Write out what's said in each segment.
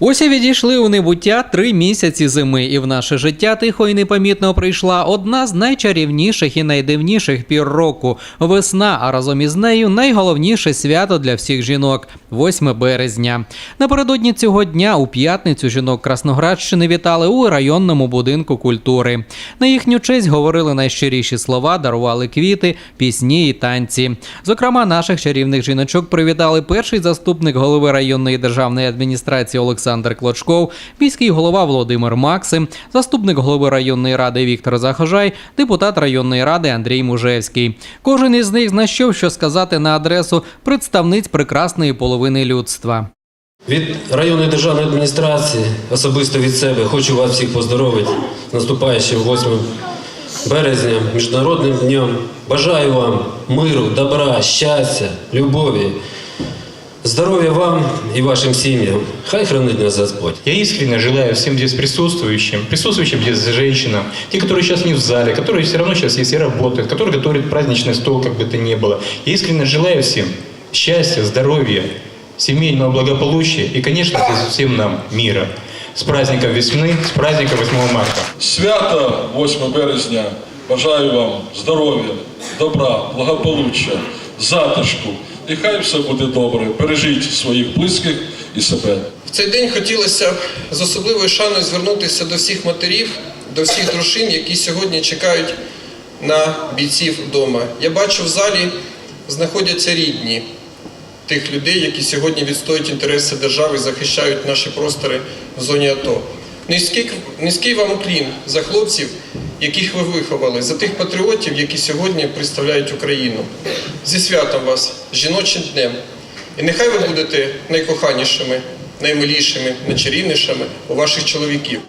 Ось і відійшли у небуття три місяці зими, і в наше життя тихо і непомітно прийшла одна з найчарівніших і найдивніших пір року весна. А разом із нею найголовніше свято для всіх жінок 8 березня. Напередодні цього дня у п'ятницю жінок Красноградщини вітали у районному будинку культури. На їхню честь говорили найщиріші слова, дарували квіти, пісні і танці. Зокрема, наших чарівних жіночок привітали перший заступник голови районної державної адміністрації Олександр Клочков, міський голова Володимир Максим, заступник голови районної ради Віктор Захожай, депутат районної ради Андрій Мужевський. Кожен із них знайшов, що сказати на адресу представниць прекрасної половини людства. Від районної державної адміністрації, особисто від себе, хочу вас всіх поздоровити з наступаючим 8 березня, Міжнародним днем. Бажаю вам миру, добра, щастя, любові, здоров'я вам і вашим сім'ям. Хай хранить нас Господь. Я искренне желаю всем здесь присутствующим, присутствующим здесь женщинам, те, которые сейчас не в зале, которые все равно сейчас есть и работают, которые готовят праздничный стол, как бы то ни было. Я искренне желаю всем счастья, здоровья, семейного благополучия и, конечно, всем нам мира. С праздником весны, с праздником 8 марта. Свято 8 березня. Бажаю вам здоров'я, добра, благополуччя, затишку. І хай все буде добре. Бережіть своїх близьких і себе. В цей день хотілося з особливою шаною звернутися до всіх матерів, до всіх дружин, які сьогодні чекають на бійців вдома. Я бачу в залі знаходяться рідні тих людей, які сьогодні відстоюють інтереси держави і захищають наші простори в зоні АТО. Низький, низький вам уклін за хлопців, яких ви виховали, за тих патріотів, які сьогодні представляють Україну. Зі святом вас, жіночим днем. І нехай ви будете найкоханішими, наймилішими, найчарівнішими у ваших чоловіків.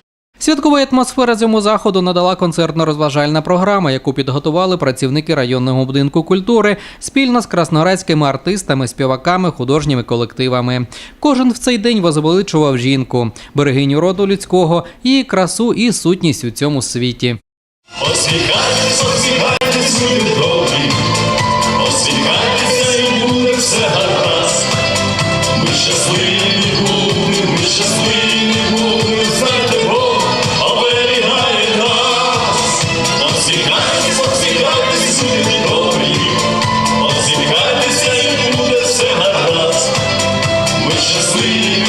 Святкової атмосфери цьому заходу надала концертно-розважальна програма, яку підготували працівники районного будинку культури спільно з красноградськими артистами, співаками, художніми колективами. Кожен в цей день возвеличував жінку, берегиню роду людського, її красу і сутність у цьому світі. Посміхайтесь, посміхайтесь, люди добрі, посміхайтеся і буде все гаразд. Ми щасливі були, ми щасливі були, знайте Бог, оберігає нас. Посміхайтесь, посміхайтесь, люди добрі, посміхайтеся і буде все гаразд. Ми щасливі.